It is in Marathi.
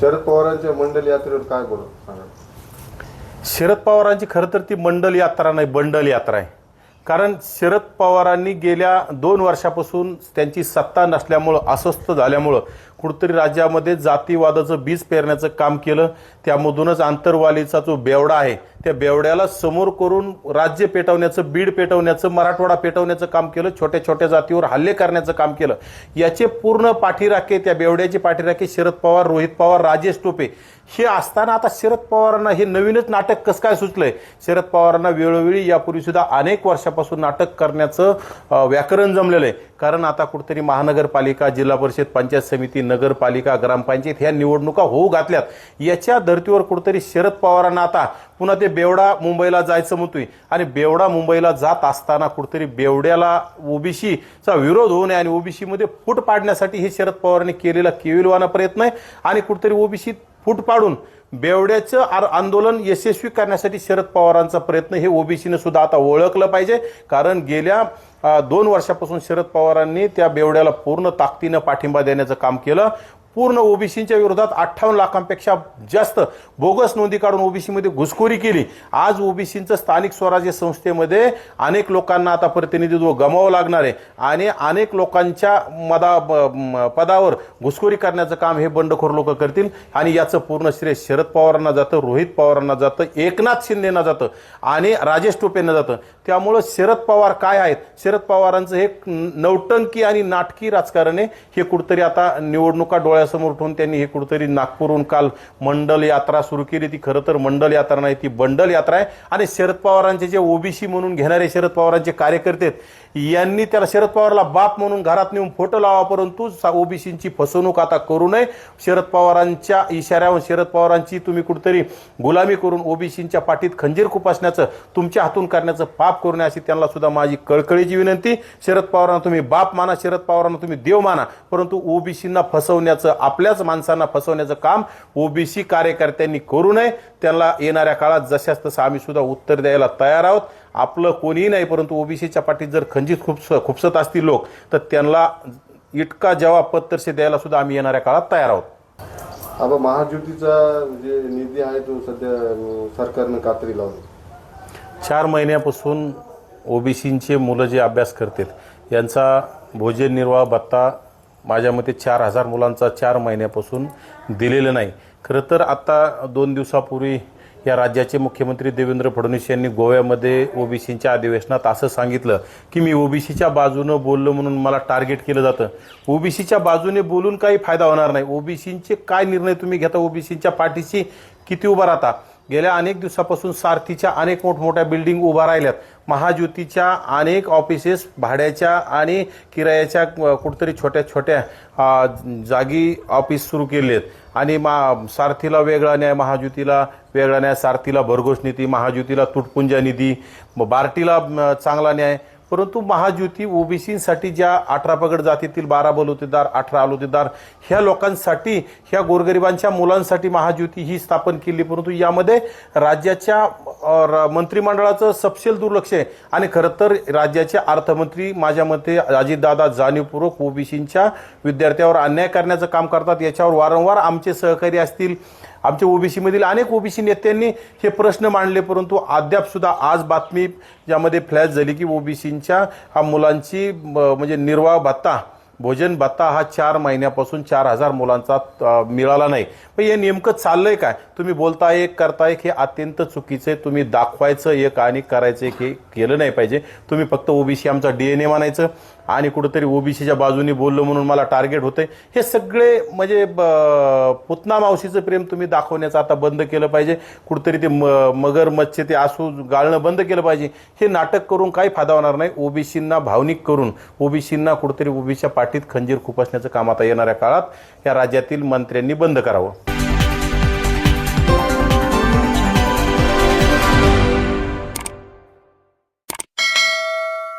शरद पवारांच्या मंडल यात्रेवर काय बोलत सांगा. शरद पवारांची खरं तर ती मंडल यात्रा नाही बंडल यात्रा आहे. कारण शरद पवारांनी गेल्या दोन वर्षापासून त्यांची सत्ता नसल्यामुळं अस्वस्थ झाल्यामुळं कुठंतरी राज्यामध्ये जातीवादाचं बीज पेरण्याचं काम केलं. त्यामधूनच आंतरवालीचा जो बेवडा आहे त्या बेवड्याला समोर करून राज्य पेटवण्याचं बीड पेटवण्याचं मराठवाडा पेटवण्याचं काम केलं छोट्या छोट्या जातीवर हल्ले करण्याचं काम केलं. याचे पूर्ण पाठीराखे त्या बेवड्याचे पाठीराखे शरद पवार रोहित पवार राजेश टोपे हे असताना आता शरद पवारांना हे नवीनच नाटक कसं काय सुचलंय? शरद पवारांना वेळोवेळी यापूर्वी सुद्धा अनेक वर्षापासून नाटक करण्याचं व्याकरण जमलेलं आहे. कारण आता कुठेतरी महानगरपालिका जिल्हा परिषद पंचायत समिती नगरपालिका ग्रामपंचायत ह्या निवडणुका होऊ घातल्यात. याच्या धर्तीवर कुठेतरी शरद पवारांना आता पुन्हा ते बेवडा मुंबईला जायचं म्हणतोय. आणि बेवडा मुंबईला जात असताना कुठेतरी बेवड्याला ओबीसीचा विरोध होऊ नये आणि ओबीसीमध्ये फूट पाडण्यासाठी हे शरद पवारांनी केलेला केविलवाना प्रयत्न आहे. आणि कुठेतरी ओबीसी फूट पाडून बेवड्याचं आर- आंदोलन यशस्वी करण्यासाठी शरद पवारांचा प्रयत्न हे ओबीसीनं सुद्धा आता ओळखलं पाहिजे. कारण गेल्या दोन वर्षापासून शरद पवारांनी त्या बेवड्याला पूर्ण ताकदीनं पाठिंबा देण्याचं काम केलं. पूर्ण ओबीसीच्या विरोधात अठ्ठावन्न लाखांपेक्षा जास्त बोगस नोंदी काढून ओबीसीमध्ये घुसखोरी केली. आज ओबीसीचं स्थानिक स्वराज्य संस्थेमध्ये अनेक लोकांना आता प्रतिनिधित्व गमावं लागणार आहे. आणि अनेक लोकांच्या मदा पदावर घुसखोरी करण्याचं काम हे बंडखोर लोक करतील. आणि याचं पूर्ण श्रेय शरद पवारांना जातं रोहित पवारांना जातं एकनाथ शिंदेना जातं आणि राजेश टोपेंना जातं. त्यामुळं शरद पवार काय आहेत? शरद पवारांचं हे नौटंकी आणि नाटकी राजकारण आहे. हे कुठंतरी आता निवडणुका डोळ्यासमोर ठेवून त्यांनी हे कुठंतरी नागपूरहून काल मंडल यात्रा सुरू केली. ती खरं तर मंडल यात्रा नाही ती बंडल यात्रा आहे. आणि शरद पवारांचे जे ओबीसी म्हणून घेणारे शरद पवारांचे कार्यकर्ते आहेत, यांनी त्याला शरद पवारला बाप म्हणून घरात नेऊन फोटो लावा परंतु ओबीसींची फसवणूक आता करू नये. शरद पवारांच्या इशाऱ्यावर शरद पवारांची तुम्ही कुठेतरी गुलामी करून ओबीसींच्या पाठीत खंजीर खुपासण्याचं तुमच्या हातून करण्याचं पाप करू नये अशी त्यांना सुद्धा माझी कळकळीची विनंती. शरद पवारांना तुम्ही बाप माना शरद पवारांना तुम्ही देव माना परंतु ओबीसींना फसवण्याचं आपल्याच माणसांना फसवण्याचं काम ओबीसी कार्यकर्त्यांनी करू नये. त्यांना येणाऱ्या काळात जशाच तसं आम्ही सुद्धा उत्तर द्यायला तयार आहोत. आपलं कोणीही नाही परंतु ओबीसीच्या पाठीत जर खंजीत खुपस खुपसत असतील लोक तर त्यांना इतका जवाब पत्तरसे द्यायला सुद्धा आम्ही येणाऱ्या काळात तयार आहोत. आता महाज्योतीचा जे निधी आहे तो सध्या सरकारनं कात्री लावली. चार महिन्यापासून ओबीसींचे मुलं जे अभ्यास करतात यांचा भोजन निर्वाह भत्ता माझ्या मते चार हजार मुलांचा चार महिन्यापासून दिलेलं नाही. खरं तर आत्ता दोन दिवसापूर्वी या राज्याचे मुख्यमंत्री देवेंद्र फडणवीस यांनी गोव्यामध्ये ओबीसीच्या अधिवेशनात असं सांगितलं की मी ओबीसीच्या बाजूनं बोललो म्हणून मला टार्गेट केलं जातं. ओबीसीच्या बाजूने बोलून काही फायदा होणार नाही. ओबीसींचे काय निर्णय तुम्ही घेता? ओबीसींच्या पाठीशी किती उभा राहता? गेल्या अनेक दिवसापासून सारथीच्या अनेक मोठमोठ्या बिल्डिंग उभा राहिल्यात. महाज्योतीच्या अनेक ऑफिसेस भाड्याच्या आणि किरायाच्या कुठतरी छोट्या छोट्या जागी ऑफिस सुरू केले आहेत आणि मा सारथीला वेगळा न्याय महाज्योतीला वेगळा न्याय सारथीला भरघोस निधी महाज्योतीला तुटपुंजा निधी बार्टीला चांगला न्याय परंतु महाज्योती ओबीसीसाठी ज्या अठरा पगड जातीतील बारा बलुतेदार अठरा आलोतेदार ह्या लोकांसाठी ह्या गोरगरिबांच्या मुलांसाठी महाज्योती ही स्थापन केली. परंतु यामध्ये राज्याच्या र- मंत्रिमंडळाचं सपशेल दुर्लक्ष आहे. आणि खरं तर राज्याचे अर्थमंत्री माझ्या मते अजितदादा जाणीवपूर्वक ओबीसींच्या विद्यार्थ्यावर अन्याय करण्याचं काम करतात. याच्यावर वारंवार आमचे सहकारी असतील आमच्या ओबीसीमधील अनेक ओबीसी नेत्यांनी हे प्रश्न मांडले परंतु अद्यापसुद्धा आज बातमी ज्यामध्ये फ्लॅश झाली की ओबीसींच्या हा मुलांची म्हणजे निर्वाह भत्ता भोजन भत्ता हा चार महिन्यापासून चार हजार मुलांचा मिळाला नाही. पण हे नेमकं चाललंय काय? तुम्ही बोलताय एक करताय एक हे अत्यंत चुकीचं आहे. तुम्ही दाखवायचं एक आणि करायचं एक हे केलं नाही पाहिजे. तुम्ही फक्त ओबीसी आमचा डीएनए मानायचं आणि कुठंतरी ओबीसीच्या बाजूने बोललो म्हणून मला टार्गेट होते हे सगळे म्हणजे ब- पुतना मावशीचं प्रेम तुम्ही दाखवण्याचं आता बंद केलं पाहिजे. कुठंतरी ते म मगर मच्छे ते आसू गाळणं बंद केलं पाहिजे. हे नाटक करून काही फायदा होणार नाही. ओबीसींना भावनिक करून ओबीसींना कुठंतरी ओबीसीच्या पाठीत खंजीर खुपसण्याचं काम आता येणाऱ्या काळात या राज्यातील मंत्र्यांनी बंद करावं.